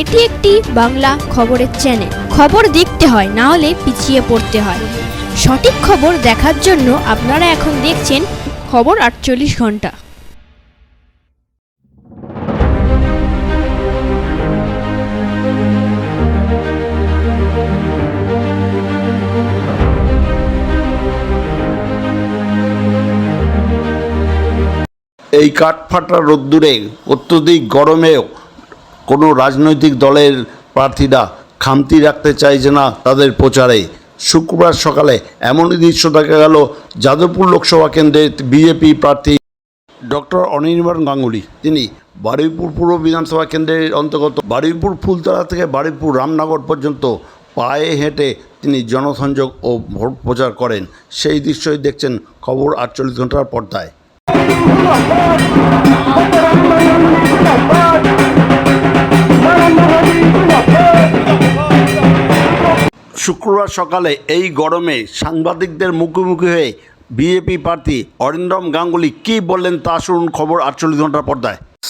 এটি একটি বাংলা খবরের চ্যানেল খবর দেখতে হয়, না হলে পিছিয়ে পড়তে হয়। সঠিক খবর দেখার জন্য আপনারা এখন দেখছেন খবর আটচল্লিশ ঘণ্টা। এই কাঠফাটা রোদ্দুরে অত্যধিক গরমেও কোনো রাজনৈতিক দলের প্রার্থীরা খামতি রাখতে চাইছে না তাদের প্রচারে। শুক্রবার সকালে এমনই দৃশ্য দেখা গেল যাদবপুর লোকসভা কেন্দ্রের বিজেপি প্রার্থী ডক্টর অনির্বাণ গাঙ্গুলি। তিনি বারুইপুর পূর্ব বিধানসভা কেন্দ্রের অন্তর্গত বারুইপুর ফুলতলা থেকে বারুইপুর রামনগর পর্যন্ত পায়ে হেঁটে তিনি জনসংযোগ ও ভোট প্রচার করেন। সেই দৃশ্যই দেখছেন খবর আটচল্লিশ ঘণ্টার পর্দায়। শুক্রবার সকালে এই গরমে সাংবাদিকদের মুখোমুখি হয়ে বিজেপি প্রার্থী অরিন্দম গাঙ্গুলি কী বললেন তা শুনুন খবর আটচল্লিশ ঘণ্টার পর্দায়।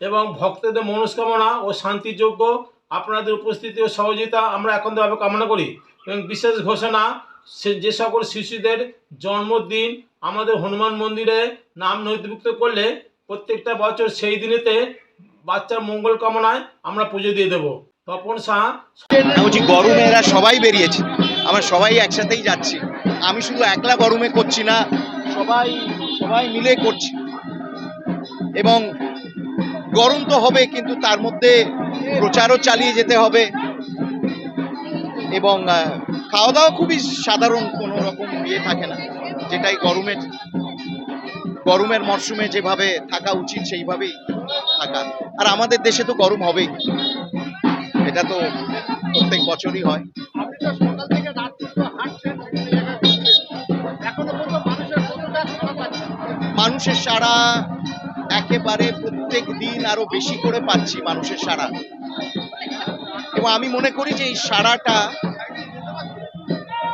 এবং ভক্তদের মনস্কামনা ও শান্তিযোগ্য আপনাদের উপস্থিতি ও সহযোগিতা আমরা একান্তভাবে কামনা করি। এবং বিশেষ ঘোষণা যে সকল শিশুদের জন্মদিন আমাদের হনুমান মন্দিরে নাম নথিভুক্ত করলে প্রত্যেকটা বছর সেই দিনেতে বাচ্চার মঙ্গল কামনায় আমরা পুজো দিয়ে দেবো। তপন শাহ বলছি, গরমে এরা সবাই বেরিয়েছে। আমরা সবাই একসাথেই যাচ্ছি। আমি শুধু একলা গরমে করছি না, সবাই সবাই মিলে করছি। এবং গরম তো হবে কিন্তু তার মধ্যে প্রচারও চালিয়ে যেতে হবে। এবং খাওয়া দাওয়া খুবই সাধারণ কোনো রকম ইয়ে থাকে না যেটাই গরমের গরমের মরশুমে যেভাবে থাকা উচিত সেইভাবেই থাকা। আর আমাদের দেশে তো গরম হবেই। এটা তো প্রত্যেক বছরই হয়। মানুষের সারা একেবারে প্রত্যেক দিন আরও বেশি করে পাচ্ছি মানুষের সারা এবং আমি মনে করি যে এই সারাটা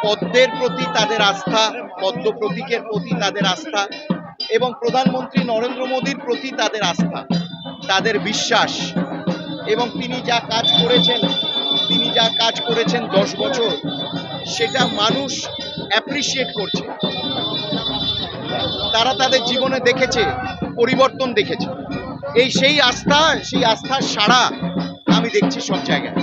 পদ্মের প্রতি তাদের আস্থা পদ্ম প্রতীকের প্রতি তাদের আস্থা এবং প্রধানমন্ত্রী নরেন্দ্র মোদীর প্রতি তাদের আস্থা, তাদের বিশ্বাস। এবং তিনি যা কাজ করেছেন, তিনি যা কাজ করেছেন দশ বছর, সেটা মানুষ অ্যাপ্রিসিয়েট করছে। তারা তাদের জীবনে দেখেছে পরিবর্তন দেখেছি। এই সেই আস্থা সেই আস্থার সারা আমি দেখছি সব জায়গায়।